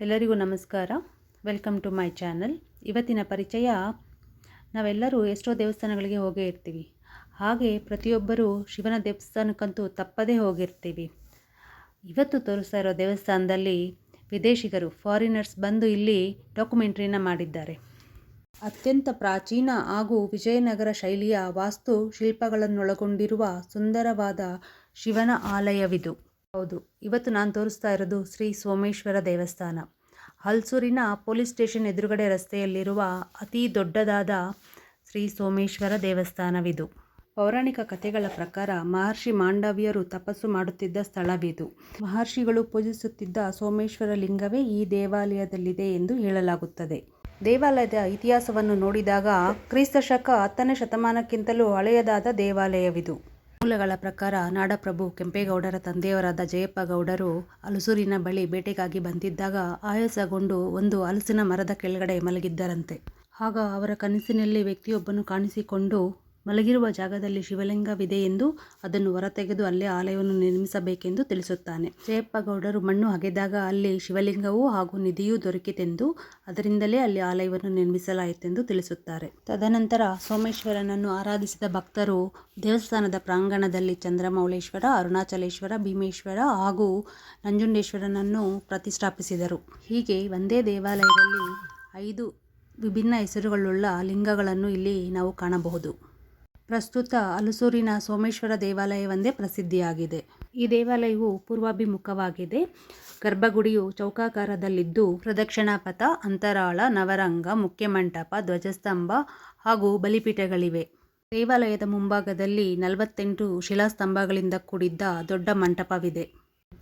ಎಲ್ಲರಿಗೂ ನಮಸ್ಕಾರ. Welcome to my channel ಇವತ್ತಿನ ಪರಿಚಯ, ನಾವೆಲ್ಲರೂ ಎಷ್ಟೋ ದೇವಸ್ಥಾನಗಳಿಗೆ ಹೋಗೇ ಇರ್ತೀವಿ. ಹಾಗೆ ಪ್ರತಿಯೊಬ್ಬರೂ ಶಿವನ ದೇವಸ್ಥಾನಕ್ಕಂತೂ ತಪ್ಪದೇ ಹೋಗಿರ್ತೀವಿ. ಇವತ್ತು ತೋರಿಸ್ತಾ ಇರೋ ದೇವಸ್ಥಾನದಲ್ಲಿ ವಿದೇಶಿಗರು ಫಾರಿನರ್ಸ್ ಬಂದು ಇಲ್ಲಿ ಡಾಕ್ಯುಮೆಂಟ್ರಿನ ಮಾಡಿದ್ದಾರೆ. ಅತ್ಯಂತ ಪ್ರಾಚೀನ ಹಾಗೂ ವಿಜಯನಗರ ಶೈಲಿಯ ವಾಸ್ತು ಶಿಲ್ಪಗಳನ್ನೊಳಗೊಂಡಿರುವ ಸುಂದರವಾದ ಶಿವನ ಆಲಯವಿದು. ಹೌದು. ಇವತ್ತು ನಾನು ತೋರಿಸ್ತಾ ಇರೋದು ಶ್ರೀ ಸೋಮೇಶ್ವರ ದೇವಸ್ಥಾನ. ಹಲ್ಸೂರಿನ ಪೊಲೀಸ್ ಸ್ಟೇಷನ್ ಎದುರುಗಡೆ ರಸ್ತೆಯಲ್ಲಿರುವ ಅತಿ ದೊಡ್ಡದಾದ ಶ್ರೀ ಸೋಮೇಶ್ವರ ದೇವಸ್ಥಾನವಿದು. ಪೌರಾಣಿಕ ಕಥೆಗಳ ಪ್ರಕಾರ ಮಹರ್ಷಿ ಮಾಂಡವ್ಯರು ತಪಸ್ಸು ಮಾಡುತ್ತಿದ್ದ ಸ್ಥಳವಿದು. ಮಹರ್ಷಿಗಳು ಪೂಜಿಸುತ್ತಿದ್ದ ಸೋಮೇಶ್ವರ ಲಿಂಗವೇ ಈ ದೇವಾಲಯದಲ್ಲಿದೆ ಎಂದು ಹೇಳಲಾಗುತ್ತದೆ. ದೇವಾಲಯದ ಇತಿಹಾಸವನ್ನು ನೋಡಿದಾಗ ಕ್ರಿಸ್ತ ಶಕ ಹತ್ತನೇ ಶತಮಾನಕ್ಕಿಂತಲೂ ಹಳೆಯದಾದ ದೇವಾಲಯವಿದು. ಮೂಲಗಳ ಪ್ರಕಾರ ನಾಡಪ್ರಭು ಕೆಂಪೇಗೌಡರ ತಂದೆಯವರಾದ ಜಯಪ್ಪ ಗೌಡರು ಹಲಸೂರಿನ ಬಳಿ ಬೇಟೆಗಾಗಿ ಬಂದಿದ್ದಾಗ ಆಯಾಸಗೊಂಡು ಒಂದು ಹಲಸಿನ ಮರದ ಕೆಳಗಡೆ ಮಲಗಿದ್ದರಂತೆ. ಆಗ ಅವರ ಕನಸಿನಲ್ಲಿ ವ್ಯಕ್ತಿಯೊಬ್ಬನು ಕಾಣಿಸಿಕೊಂಡು ಮಲಗಿರುವ ಜಾಗದಲ್ಲಿ ಶಿವಲಿಂಗವಿದೆ ಎಂದು ಅದನ್ನು ಹೊರತೆಗೆದು ಅಲ್ಲೇ ಆಲಯವನ್ನು ನಿರ್ಮಿಸಬೇಕೆಂದು ತಿಳಿಸುತ್ತಾನೆ. ಜಯಪ್ಪ ಗೌಡರು ಮಣ್ಣು ಅಗೆದಾಗ ಅಲ್ಲಿ ಶಿವಲಿಂಗವೂ ಹಾಗೂ ನಿಧಿಯೂ ದೊರಕಿತೆಂದು ಅದರಿಂದಲೇ ಅಲ್ಲಿ ಆಲಯವನ್ನು ನಿರ್ಮಿಸಲಾಯಿತೆಂದು ತಿಳಿಸುತ್ತಾರೆ. ತದನಂತರ ಸೋಮೇಶ್ವರನನ್ನು ಆರಾಧಿಸಿದ ಭಕ್ತರು ದೇವಸ್ಥಾನದ ಪ್ರಾಂಗಣದಲ್ಲಿ ಚಂದ್ರಮೌಳೇಶ್ವರ, ಅರುಣಾಚಲೇಶ್ವರ, ಭೀಮೇಶ್ವರ ಹಾಗೂ ನಂಜುಂಡೇಶ್ವರನನ್ನು ಪ್ರತಿಷ್ಠಾಪಿಸಿದರು. ಹೀಗೆ ಒಂದೇ ದೇವಾಲಯದಲ್ಲಿ ಐದು ವಿಭಿನ್ನ ಹೆಸರುಗಳುಳ್ಳ ಲಿಂಗಗಳನ್ನು ಇಲ್ಲಿ ನಾವು ಕಾಣಬಹುದು. ಪ್ರಸ್ತುತ ಹಲಸೂರಿನ ಸೋಮೇಶ್ವರ ದೇವಾಲಯವೊಂದೇ ಪ್ರಸಿದ್ಧಿಯಾಗಿದೆ. ಈ ದೇವಾಲಯವು ಪೂರ್ವಾಭಿಮುಖವಾಗಿದೆ. ಗರ್ಭಗುಡಿಯು ಚೌಕಾಕಾರದಲ್ಲಿದ್ದು ಪ್ರದಕ್ಷಿಣಾ ಪಥ ಅಂತರಾಳ, ನವರಂಗ, ಮುಖ್ಯ ಮಂಟಪ, ಧ್ವಜಸ್ತಂಭ ಹಾಗೂ ಬಲಿಪೀಠಗಳಿವೆ. ದೇವಾಲಯದ ಮುಂಭಾಗದಲ್ಲಿ ನಲವತ್ತೆಂಟು ಶಿಲಾಸ್ತಂಭಗಳಿಂದ ಕೂಡಿದ್ದ ದೊಡ್ಡ ಮಂಟಪವಿದೆ.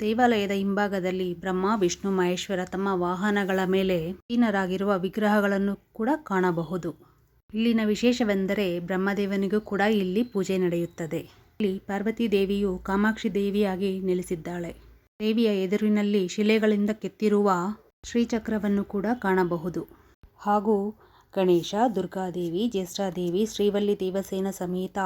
ದೇವಾಲಯದ ಹಿಂಭಾಗದಲ್ಲಿ ಬ್ರಹ್ಮ, ವಿಷ್ಣು, ಮಹೇಶ್ವರ ತಮ್ಮ ವಾಹನಗಳ ಮೇಲೆ ಹೀನರಾಗಿರುವ ವಿಗ್ರಹಗಳನ್ನು ಕೂಡ ಕಾಣಬಹುದು. ಇಲ್ಲಿನ ವಿಶೇಷವೆಂದರೆ ಬ್ರಹ್ಮದೇವನಿಗೂ ಕೂಡ ಇಲ್ಲಿ ಪೂಜೆ ನಡೆಯುತ್ತದೆ. ಇಲ್ಲಿ ಪಾರ್ವತಿ ದೇವಿಯು ಕಾಮಾಕ್ಷಿ ದೇವಿಯಾಗಿ ನೆಲೆಸಿದ್ದಾಳೆ. ದೇವಿಯ ಎದುರಿನಲ್ಲಿ ಶಿಲೆಗಳಿಂದ ಕೆತ್ತಿರುವ ಶ್ರೀಚಕ್ರವನ್ನು ಕೂಡ ಕಾಣಬಹುದು. ಹಾಗೂ ಗಣೇಶ, ದುರ್ಗಾದೇವಿ, ಜ್ಯೇಷ್ಠಾದೇವಿ, ಶ್ರೀವಲ್ಲಿ ದೇವಸೇನ ಸಮೇತ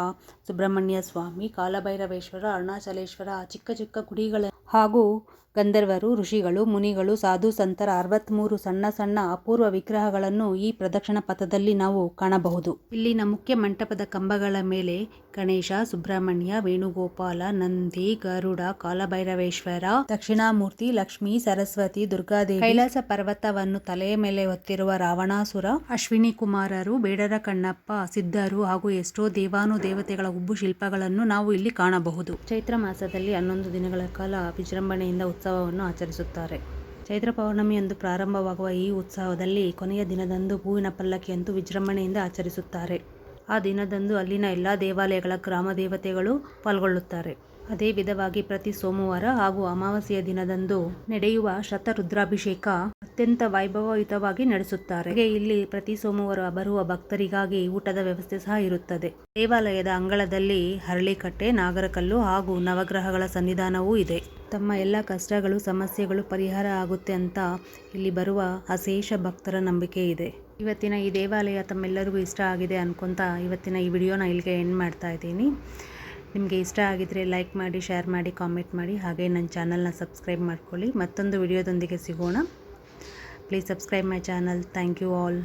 ಸುಬ್ರಹ್ಮಣ್ಯ ಸ್ವಾಮಿ, ಕಾಲಭೈರವೇಶ್ವರ, ಅರುಣಾಚಲೇಶ್ವರ, ಚಿಕ್ಕ ಚಿಕ್ಕ ಗುಡಿಗಳ ಹಾಗೂ ಗಂಧರ್ವರು, ಋಷಿಗಳು, ಮುನಿಗಳು, ಸಾಧು ಸಂತರ ಅರವತ್ತ್ಮೂರು ಸಣ್ಣ ಸಣ್ಣ ಅಪೂರ್ವ ವಿಗ್ರಹಗಳನ್ನು ಈ ಪ್ರದಕ್ಷಿಣ ಪಥದಲ್ಲಿ ನಾವು ಕಾಣಬಹುದು. ಇಲ್ಲಿನ ಮುಖ್ಯ ಮಂಟಪದ ಕಂಬಗಳ ಮೇಲೆ ಗಣೇಶ, ಸುಬ್ರಹ್ಮಣ್ಯ, ವೇಣುಗೋಪಾಲ, ನಂದಿ, ಗರುಡ, ಕಾಲಭೈರವೇಶ್ವರ, ದಕ್ಷಿಣಾಮೂರ್ತಿ, ಲಕ್ಷ್ಮಿ, ಸರಸ್ವತಿ, ದುರ್ಗಾದೇವಿ, ಕೈಲಾಸ ಪರ್ವತವನ್ನು ತಲೆಯ ಮೇಲೆ ಹೊತ್ತಿರುವ ರಾವಣಾಸುರ, ಅಶ್ವಿನಿ ಕುಮಾರರು, ಬೇಡರ ಕಣ್ಣಪ್ಪ, ಸಿದ್ಧರು ಹಾಗೂ ಎಷ್ಟೋ ದೇವಾನು ದೇವತೆಗಳ ಉಬ್ಬು ಶಿಲ್ಪಗಳನ್ನು ನಾವು ಇಲ್ಲಿ ಕಾಣಬಹುದು. ಚೈತ್ರ ಮಾಸದಲ್ಲಿ ಹನ್ನೊಂದು ದಿನಗಳ ಕಾಲ ವಿಜೃಂಭಣೆಯಿಂದ ಉತ್ಸವವನ್ನು ಆಚರಿಸುತ್ತಾರೆ. ಚೈತ್ರ ಪೌರ್ಣಮಿಯಂದು ಪ್ರಾರಂಭವಾಗುವ ಈ ಉತ್ಸವದಲ್ಲಿ ಕೊನೆಯ ದಿನದಂದು ಹೂವಿನ ಪಲ್ಲಕ್ಕಿಯಂತೂ ವಿಜೃಂಭಣೆಯಿಂದ ಆಚರಿಸುತ್ತಾರೆ. ಆ ದಿನದಂದು ಅಲ್ಲಿನ ಎಲ್ಲ ದೇವಾಲಯಗಳ ಗ್ರಾಮ ದೇವತೆಗಳು ಪಾಲ್ಗೊಳ್ಳುತ್ತಾರೆ. ಅದೇ ವಿಧವಾಗಿ ಪ್ರತಿ ಸೋಮವಾರ ಹಾಗೂ ಅಮಾವಾಸ್ಯೆಯ ದಿನದಂದು ನಡೆಯುವ ಶತರುದ್ರಾಭಿಷೇಕ ಅತ್ಯಂತ ವೈಭವಯುತವಾಗಿ ನಡೆಸುತ್ತಾರೆ. ಹಾಗೆ ಇಲ್ಲಿ ಪ್ರತಿ ಸೋಮವಾರ ಬರುವ ಭಕ್ತರಿಗಾಗಿ ಊಟದ ವ್ಯವಸ್ಥೆ ಸಹ ಇರುತ್ತದೆ. ದೇವಾಲಯದ ಅಂಗಳದಲ್ಲಿ ಹರಳಿಕಟ್ಟೆ, ನಾಗರಕಲ್ಲು ಹಾಗೂ ನವಗ್ರಹಗಳ ಸನ್ನಿಧಾನವೂ ಇದೆ. ತಮ್ಮ ಎಲ್ಲ ಕಷ್ಟಗಳು, ಸಮಸ್ಯೆಗಳು ಪರಿಹಾರ ಆಗುತ್ತೆ ಅಂತ ಇಲ್ಲಿ ಬರುವ ಅಶೇಷ ಭಕ್ತರ ನಂಬಿಕೆ ಇದೆ. ಇವತ್ತಿನ ಈ ದೇವಾಲಯ ತಮ್ಮೆಲ್ಲರಿಗೂ ಇಷ್ಟ ಆಗಿದೆ ಅನ್ಕೊಂತ ಇವತ್ತಿನ ಈ ವಿಡಿಯೋನ ಇಲ್ಲಿಗೆ ಎಂಡ್ ಮಾಡ್ತಾ ಇದ್ದೀನಿ. ನಿಮಗೆ ಇಷ್ಟ ಆಗಿದ್ದರೆ ಲೈಕ್ ಮಾಡಿ ಶೇರ್ ಮಾಡಿ ಕಾಮೆಂಟ್ ಮಾಡಿ ಹಾಗೆ ನನ್ನ ಚಾನಲ್ನ ಸಬ್ಸ್ಕ್ರೈಬ್ ಮಾಡ್ಕೊಳ್ಳಿ. ಮತ್ತೊಂದು ವಿಡಿಯೋದೊಂದಿಗೆ ಸಿಗೋಣ. Please subscribe my channel thank you all